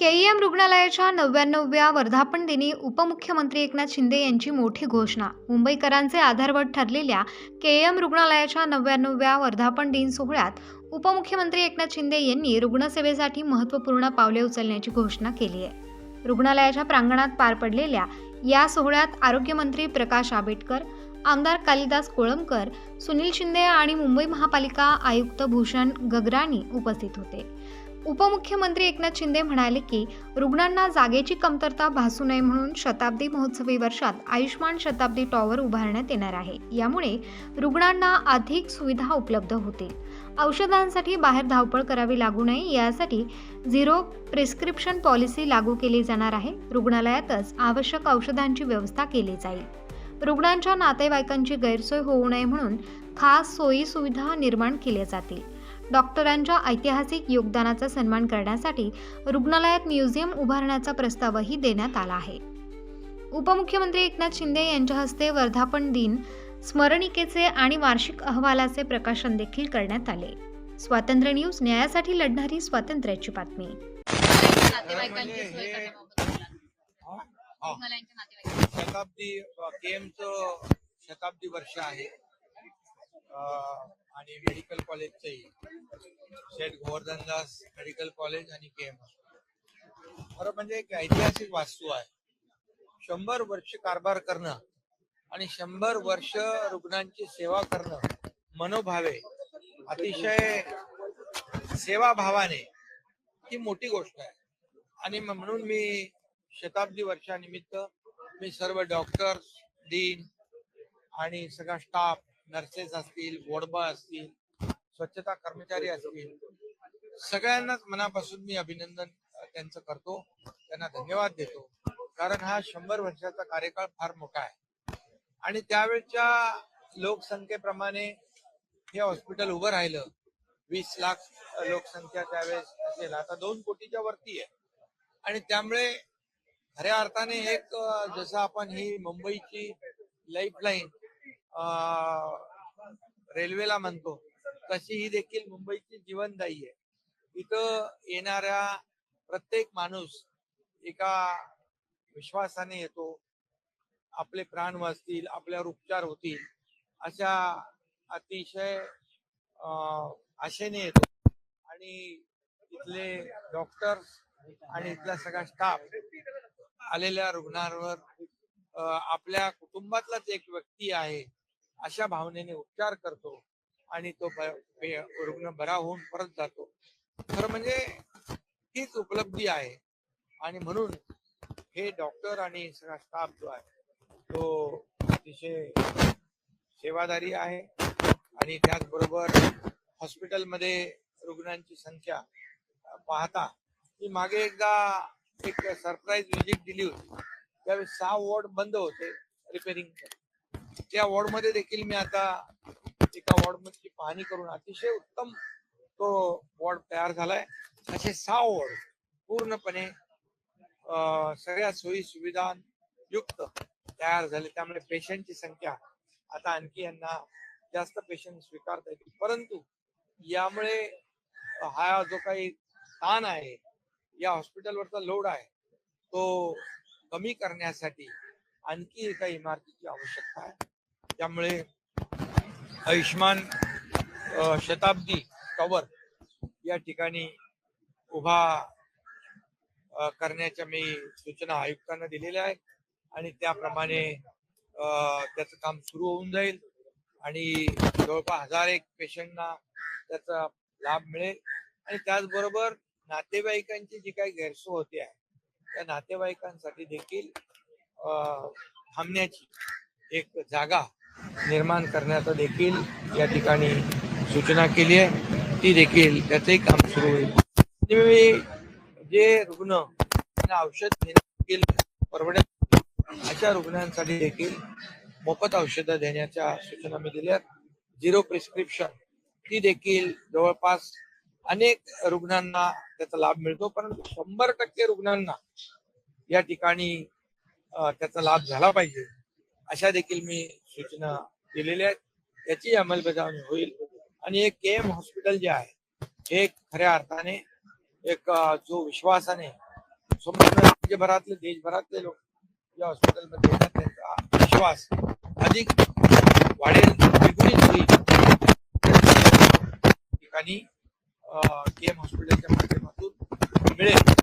KEM रुग्णालयाच्या नव्याण्णव्या वर्धापन दिनी उपमुख्यमंत्री एकनाथ शिंदे यांची मोठी घोषणा. मुंबईकरांचे आधारवट ठरलेल्या केईएम रुग्णालयाच्या नव्याण्णव्या वर्धापन दिन सोहळ्यात उपमुख्यमंत्री एकनाथ शिंदे यांनी रुग्णसेवेसाठी महत्त्वपूर्ण पावले उचलण्याची घोषणा केली आहे. रुग्णालयाच्या प्रांगणात पार पडलेल्या या सोहळ्यात आरोग्यमंत्री प्रकाश आंबेडकर आमदार कालिदास कोळंबकर सुनील शिंदे आणि मुंबई महापालिका आयुक्त भूषण गगराणी उपस्थित होते. उपमुख्यमंत्री एकनाथ शिंदे म्हणाले की रुग्णांना जागेची कमतरता भासू नये म्हणून शताब्दी महोत्सवी वर्षात आयुष्मान शताब्दी टॉवर उभारण्यात येणार आहे. यामुळे रुग्णांना अधिक सुविधा उपलब्ध होतील. औषधांसाठी बाहेर धावपळ करावी लागू नये यासाठी झिरो प्रिस्क्रिप्शन पॉलिसी लागू केली जाणार आहे. रुग्णालयातच आवश्यक औषधांची व्यवस्था केली जाईल. रुग्णांच्या नातेवाईकांची गैरसोय होऊ नये म्हणून खास सोयी सुविधा निर्माण केल्या जातील. डॉक्टरांच्या ऐतिहासिक योगदानाचा सन्मान करण्यासाठी रुग्णालयात म्युझियम उभारण्याचा प्रस्तावही देण्यात आला आहे. उपमुख्यमंत्री एकनाथ शिंदे यांच्या हस्ते वर्धापन दिन स्मरणिकेचे आणि वार्षिक अहवालाचे प्रकाशन देखील करण्यात आले. स्वातंत्र्य न्यूज न्यायासाठी लढणारी स्वातंत्र्याची बातमी. शताब्दी केमचं शताब्दी वर्ष आहे. आणि मेडिकल कॉलेजचंही. शेठ गोवर्धनदास मेडिकल कॉलेज आणि के एम खरं म्हणजे एक ऐतिहासिक वास्तू आहे. शंभर वर्ष कारभार करणं आणि शंभर वर्ष रुग्णांची सेवा करणं मनोभावे अतिशय सेवाभावाने ही मोठी गोष्ट आहे. आणि म्हणून मी शताब्दी वर्षानिमित्त मी सर्व डॉक्टर्स डीन आणि सगळा स्टाफ नर्सेस असतील वॉर्डबॉय असतील स्वच्छता कर्मचारी असतील सगळ्यांनाच मनापासून मी अभिनंदन त्यांचं करतो. त्यांना धन्यवाद देतो. कारण हा शंभर वर्षाचा कार्यकाळ फार मोठा आहे. आणि त्यावेळच्या लोकसंख्येप्रमाणे हे हॉस्पिटल उभं राहिलं वीस लाख लोकसंख्या त्यावेळेस असेल. आता दोन कोटीच्या वरती आहे. आणि त्यामुळे खऱ्या अर्थाने एक जसं आपण ही मुंबईची लाईफलाईन रेल्वेला म्हणतो. तशी ही देखील मुंबईची जीवनदायी आहे. इथं येणाऱ्या प्रत्येक माणूस एका विश्वासाने येतो. आपले प्राण वाचतील आपल्यावर उपचार होतील अशा अतिशय आशेने येतो. आणि इथले डॉक्टर्स आणि इथला सगळा स्टाफ आलेल्या रुग्णांवर आपल्या कुटुंबातलाच एक व्यक्ती आहे. अशा भावनेने उपचार करतो आणि तो ब- रुग्ण बरा होऊन परत जातो. खरं म्हणजे हीच उपलब्धी आहे. आणि म्हणून हे डॉक्टर आणि सगळा स्टाफ जो आहे तो अतिशय सेवादारी आहे. आणि त्याचबरोबर हॉस्पिटलमध्ये रुग्णांची संख्या पाहता मी मागे एकदा एक सरप्राईज व्हिजिट दिली होती. त्यावेळी सहा वॉर्ड बंद होते रिपेरिंग त्या वॉर्डमध्ये देखील मी आता एका वॉर्डमधची पाहणी करून अतिशय उत्तम तो वॉर्ड तयार झालाय. असे सहा वॉर्ड पूर्णपणे सगळ्या सोयी सुविधा युक्त तयार झाले. त्यामुळे पेशंटची संख्या आता आणखी यांना जास्त पेशंट स्वीकारता येतील. परंतु यामुळे हा जो काही ताण आहे या हॉस्पिटलवरचा लोड आहे तो कमी करण्यासाठी आणखी एका इमारतीची आवश्यकता आहे. त्यामुळे आयुष्मान शताब्दी टॉवर या ठिकाणी उभा करण्याच्या मी सूचना आयुक्तांना दिलेल्या आहेत. आणि त्याप्रमाणे त्याचं काम सुरू होऊन जाईल. आणि जवळपास हजार एक पेशंटना त्याचा लाभ मिळेल. आणि त्याचबरोबर नातेवाईकांची जी काही गैरसोय होते आहे त्या नातेवाईकांसाठी देखील थांबण्याची एक जागा निर्माण करण्याचं देखील या ठिकाणी सूचना केली आहे. ती देखील त्याचंही काम सुरू होईल. जे रुग्ण औषध घेणं देखील अशा रुग्णांसाठी देखील मोफत औषधं देण्याच्या सूचना मी दिल्या झिरो प्रिस्क्रिप्शन ती देखील जवळपास अनेक रुग्णांना त्याचा लाभ मिळतो परंतु शंभर टक्के रुग्णांना या ठिकाणी त्याचा लाभ झाला पाहिजे अशा देखील मी सूचना दिलेल्या आहेत. त्याची अंमलबजावणी होईल. आणि एक के एम हॉस्पिटल जे आहे हे खऱ्या अर्थाने एक जो विश्वासाने संपूर्ण राज्यभरातले देशभरातले लोक या हॉस्पिटलमध्ये येतात त्यांचा विश्वास अधिक वाढेल द्विगुणित होईल. ठिकाणी के एम हॉस्पिटलच्या